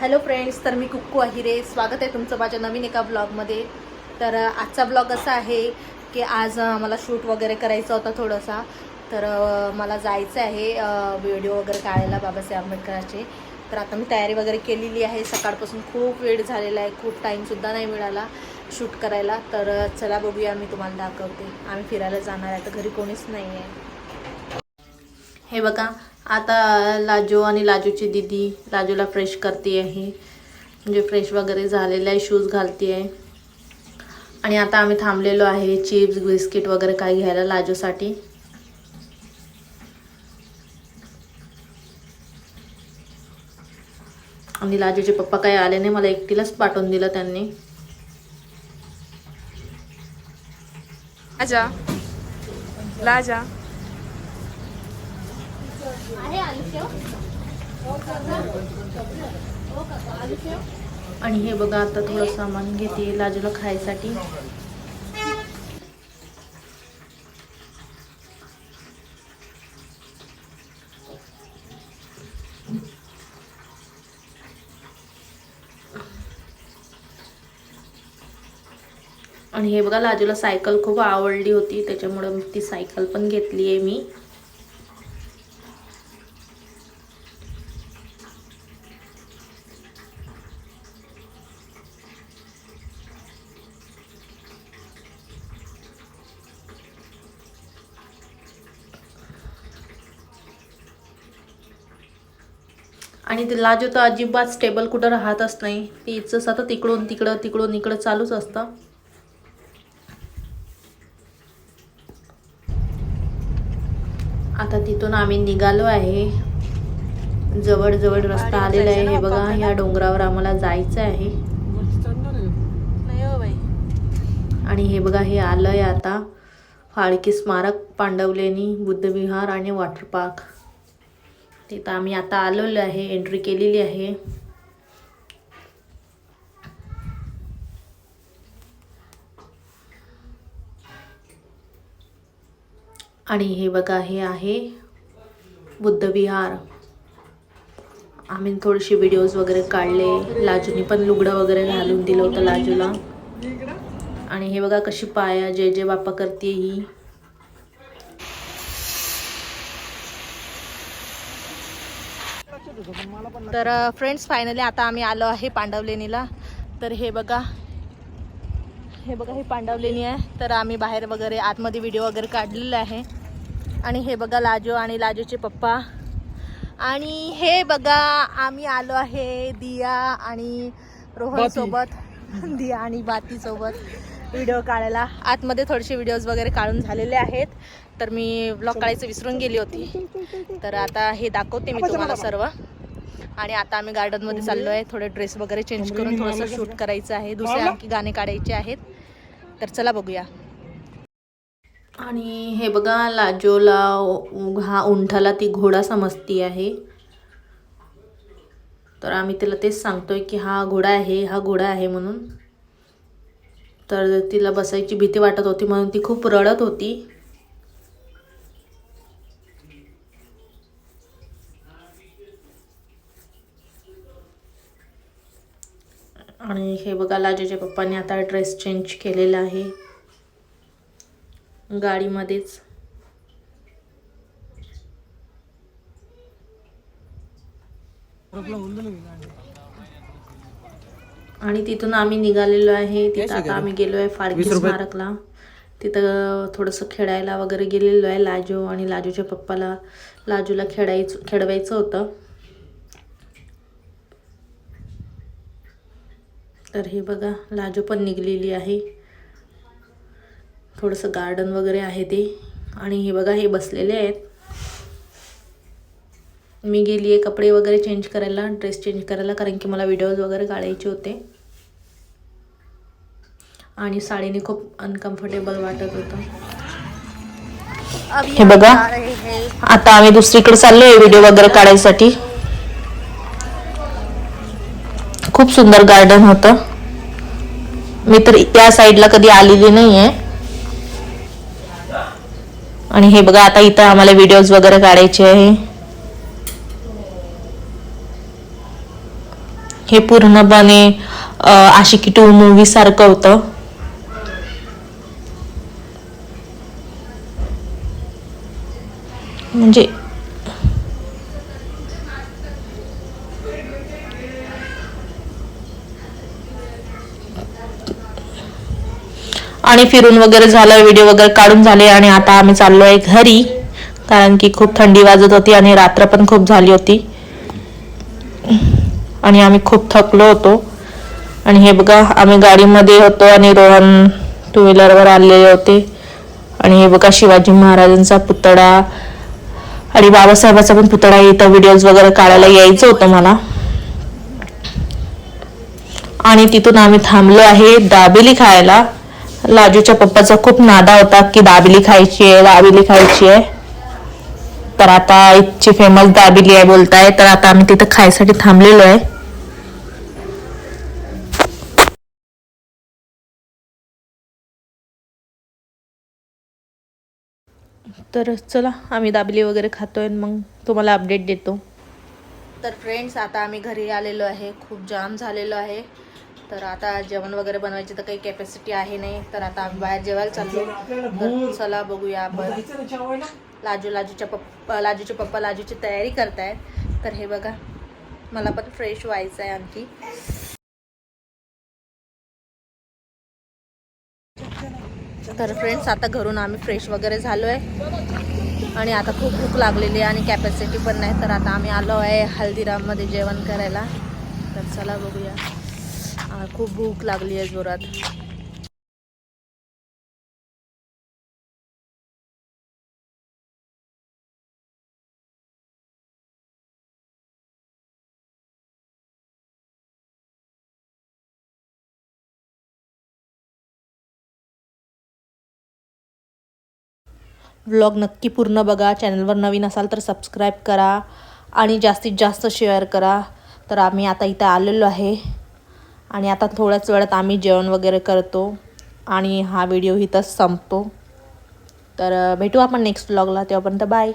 Hello friends तर मी कुक्कू अहिरे. स्वागत आहे तुमचं माझ्या नवीन एका ब्लॉगमध्ये तर आजचा ब्लॉग असा आहे की आज मला शूट वगैरे करायचा होता थोडासा. तर मला जायचं आहे व्हिडिओ वगैरे काढायला बाबासाहेब आंबेडकरांचे. तर आता मी तयारी वगैरे केलेली आहे. सकाळपासून खूप वेळ झालेला आहे. खूप टाईमसुद्धा नाही मिळाला शूट करायला. तर चला बघूया मी तुम्हाला दाखवते. आम्ही फिरायला जाणार आहे. तर घरी कोणीच नाही आहे हे बघा आता लाजू आणि लाजूची दीदी लाजूला फ्रेश करते म्हणजे आहे म्हणजे फ्रेश वगैरे झालेले आहे शूज घालते आहे आणि आता आम्ही थांबलेलो आहे चिप्स बिस्किट वगैरे काय घ्यायला लाजूसाठी. आणि लाजूचे पप्पा काही आले नाही मला एकटीलाच पाठवून दिलं त्यांनी. लाजा. लाजा. आणि हे बघा आता थोडं सामान घेते लाजूला खायसाठी. आणि हे बघा लाजूला सायकल खूप आवडली होती त्याच्यामुळे ती सायकल पण घेतली आहे मी. आणि ते लाजू तर अजिबात स्टेबल कुठं राहतच नाही. तिचं सतत तिकडून तिकडं तिकडून इकडं चालूच असतं. आता तिथून आम्ही निघालो आहे. जवळ रस्ता आलेला आहे. हे बघा ह्या डोंगरावर आम्हाला जायचं आहे. हो आणि हे बघा हे आलं आहे आता. फाळकी स्मारक पांडवलेनी बुद्धविहार आणि वॉटर पार्क. तिथं आम्ही आता आलेलो आहे एंट्री केलेली आहे. आणि हे बघा हे आहे बुद्धविहार आम्ही थोडेसे व्हिडिओज वगैरे काढले. लाजूनी पण लुगडं वगैरे घालून दिलं होतं लाजूला. आणि हे बघा कशी पाया जय जय बाप्पा करते ही. तर फ्रेंड्स फायनली आता आम्ही आलो आहे पांडवलेणीला. तर हे बघा. हे बघा हे पांडवलेणी आहे. तर आम्ही बाहेर वगैरे आतमध्ये व्हिडिओ वगैरे काढलेला आहे. आणि हे बघा लाजू आणि लाजूचे पप्पा. आणि हे बघा आम्ही आलो आहे दिया आणि रोहन सोबत दिया आणि बाती सोबत व्हिडिओ काढायला. आतमध्ये थोडेसे व्हिडिओज वगैरे काढून झालेले आहेत. तर मी ब्लॉग काढायचं विसरून गेली होती. तर आता हे दाखवते मी तुम्हाला सर्व. आणि आता आम्ही गार्डनमध्ये चाललो आहे थोडे ड्रेस वगैरे चेंज करून थोडंसं शूट करायचं आहे. दुसरे आणखी गाणे काढायचे आहेत. तर चला बघूया. आणि हे बघा लाजोला हा उंठाला ती घोडा समजती आहे. तर आम्ही तिला तेच सांगतोय की हा घोडा आहे हा घोडा आहे म्हणून. तर तिला बसायची भीती वाटत होती म्हणून ती खूप रडत होती. आणि हे बघा लाजूच्या पप्पाने आता ड्रेस चेंज केलेला आहे. गाडीमध्येच. आणि तिथून आम्ही निघालेलो आहे. तिथं आता आम्ही गेलो आहे फाळकी स्मारकला. तिथं थोडंसं खेळायला वगैरे गेलेलो आहे लाजू आणि लाजूच्या पप्पाला लाजूला खेळायचं खेळवायचं होतं. तर हे बघा लाजू पण निघलेली आहे. थोडंसं गार्डन वगैरे आहे ते. आणि हे बघा हे बसलेले आहेत. मी गेली आहे कपडे वगैरे चेंज करायला ड्रेस चेंज करायला कारण की मला व्हिडिओज वगैरे काढायचे होते. आणि साडीने खूप अनकम्फर्टेबल वाटत होतं. हे बघा आता आम्ही दुसरीकडे चाललोय व्हिडिओ वगैरे काढायसाठी. खूप सुंदर गार्डन होतं. मी तर त्या साईडला कधी आलेली नाहीये. आणि हे बघा आता इथं आम्हाला व्हिडिओज वगैरे काढायचे आहे. हे पूर्णपणे आशिकी टू मूवी सारखं होतं. म्हणजे आणि फिरून वगैरे झालं व्हिडिओ वगैरे काढून झाले आणि आता आम्ही चाललो आहे घरी. कारण की खूप थंडी वाजत होती आणि रात्र पण खूप झाली होती. आणि आम्ही खूप थकलो होतो. आणि हे बघा आम्ही गाडीमध्ये होतो आणि रोहन टू व्हीलरवर आलेले होते. आणि हे बघा शिवाजी महाराजांचा पुतळा आणि बाबासाहेबाचा पण पुतळा इथं व्हिडिओज वगैरे काढायला यायचं होतं मला. आणि तिथून आम्ही थांबलो आहे दाबेली खायला. लाजूच्या पप्पाचा खूप नादा होता की दाबेली खायची आहे दाबेली खायची आहे. तर आता इथची फेमस दाबेली आहे बोलताय तर आता आम्ही तिथं खायसाठी थांबलेलो आहे. तर चला आम्ही दाबेली वगैरे खातोय मग तुम्हाला अपडेट देतो. तर फ्रेंड्स आता आम्ही घरी आलेलो आहे. खूप जाम झालेलो आहे. तर आता जेवण वगैरे बनवायची तर काही कॅपॅसिटी आहे नाही. तर आता आम्ही बाहेर जेवायला चाललो. तर चला बघूया आपण. लाजू लाजूच्या पप्पा लाजूचे पप्पा लाजूची तयारी करतायत. तर हे बघा मला पण फ्रेश व्हायचं आहे आणखी. तर फ्रेंड्स आता घरून आम्ही फ्रेश वगैरे झालो आहे आणि आता खूप भूक लागलेली आहे आणि कॅपॅसिटी पण नाही तर आता आम्ही आलो आहे हल्दीराममध्ये जेवण करायला. तर चला बघूया. खूप भूक लागली आहे जोरात. व्लॉग नक्की पूर्ण बघा. चॅनलवर नवीन असाल तर सबस्क्राईब करा आणि जास्तीत जास्त शेअर करा. तर आम्ही आता इथं आलेलो आहे. आणि आता थोड्याच वेळात आम्ही जेवण वगैरे करतो आणि हा व्हिडिओ इथंच संपतो. तर भेटू आपण नेक्स्ट व्लॉगला तेव्हापर्यंत बाय